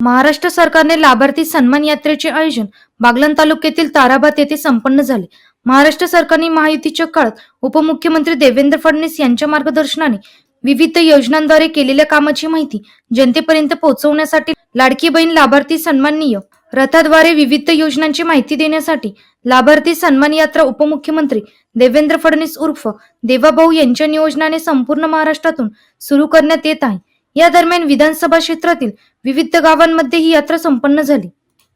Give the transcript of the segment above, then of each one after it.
महाराष्ट्र सरकारने लाभार्थी सन्मान यात्रेचे आयोजन बागलन तालुक्यातील ताराबाद येथे संपन्न झाले. महाराष्ट्र सरकारने महायुतीच्या काळात उपमुख्यमंत्री देवेंद्र फडणवीस यांच्या मार्गदर्शनाने विविध योजनांद्वारे केलेल्या कामाची माहिती जनतेपर्यंत पोहोचवण्यासाठी लाडकी बहीण लाभार्थी सन्माननीय रथाद्वारे विविध योजनांची माहिती देण्यासाठी लाभार्थी सन्मान यात्रा उपमुख्यमंत्री देवेंद्र फडणवीस उर्फ देवाभाऊ यांच्या नियोजनाने संपूर्ण महाराष्ट्रातून सुरू करण्यात येत आहे. या दरम्यान विधानसभा क्षेत्रातील विविध गावांमध्ये ही यात्रा संपन्न झाली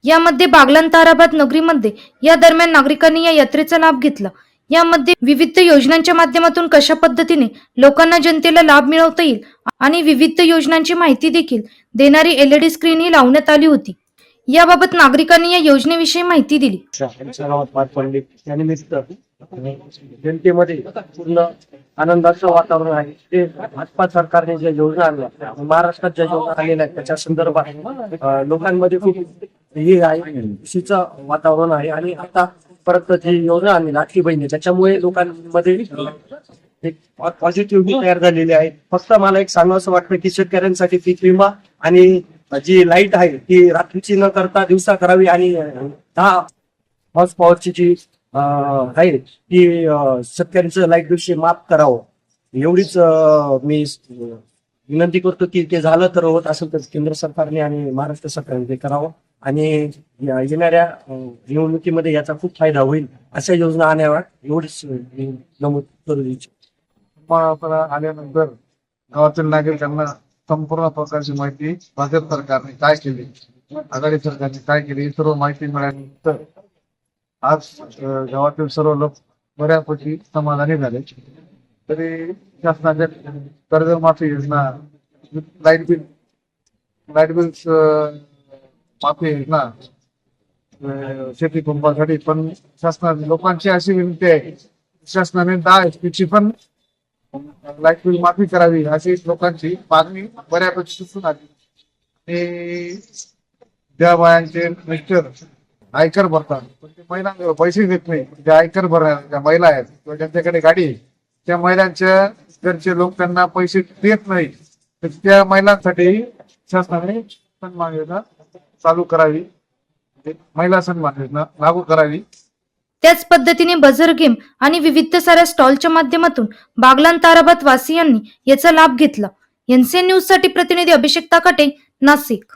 यामध्ये बागलाण ताराबाद नगरीमध्ये या दरम्यान नागरिकांनी या यात्रेचा लाभ घेतला यामध्ये विविध योजनांच्या माध्यमातून कशा पद्धतीने लोकांना जनतेला लाभ मिळवता येईल आणि विविध योजनांची माहिती देखील देणारी एलईडी स्क्रीन ही लावण्यात आली होती याबाबत नागरिकांनी या योजनेविषयी माहिती दिली जनतेमध्ये पूर्ण आनंदाचं वातावरण आहे. ते भाजपा सरकारने ज्या योजना आणल्या महाराष्ट्रात ज्या योजना आलेल्या आहेत त्याच्या संदर्भात लोकांमध्ये खूप हे आहे खुशीचं वातावरण आहे. आणि आता परत जी योजना आणली लाटकी बहिणी त्याच्यामुळे लोकांमध्ये एक पॉझिटिव्ह तयार झालेली आहे. फक्त मला एक सांगावं असं वाटतं की शेतकऱ्यांसाठी पीक विमा आणि जी लाइट आहे ती रात्रीची न करता दिवसा करावी आणि दहा हॉर्स पॉवरची जी आहे की अं, शेतकऱ्यांचं लाइट बिलशी माफ करावं. एवढीच मी विनंती करतो की ते झालं तर होत असेल तर केंद्र सरकारने आणि महाराष्ट्र सरकारने ते करावं. आणि येणाऱ्या निवडणुकीमध्ये याचा खूप फायदा होईल अशा योजना आणाव्या एवढीच मी नमूद करू इच्छितो. आल्यानंतर गावातील नागरिकांना संपूर्ण प्रकारची माहिती भाजप सरकारने काय केली? आघाडी सरकारने काय केली? सर्व माहिती मिळाल्यानंतर आज गावातील सर्व लोक बऱ्यापैकी समाधानी झाले. तरी शासनाच्या कर्जमाफी योजना लाइट बिल लाइट बिल माफी योजना शेती कुंभासाठी पण शासनाने लोकांची अशी विनंती आहे शासनाने दहा एच ची पण लाइट बिल माफी करावी अशी लोकांची मागणी बऱ्यापैकी दिसून आली. आणि त्या बायांचे मिस्टर आयकर भरतात. पण ते महिलांना पैसे देत नाही. ज्या आयकर भरणाऱ्या ज्या महिला आहेत किंवा ज्यांच्याकडे गाडी आहे त्या महिलांच्या घरचे लोक त्यांना पैसे देत नाही. तर त्या महिलांसाठी शासनाने सन्मान योजना चालू करावी. महिला सन्मान योजना लागू करावी. त्याच पद्धतीने बझर गेम आणि विविध साऱ्या स्टॉलच्या माध्यमातून बागलान ताराबाद वासियांनी याचा लाभ घेतला. एनसीएन न्यूजसाठी प्रतिनिधी अभिषेक ताकाटे नाशिक.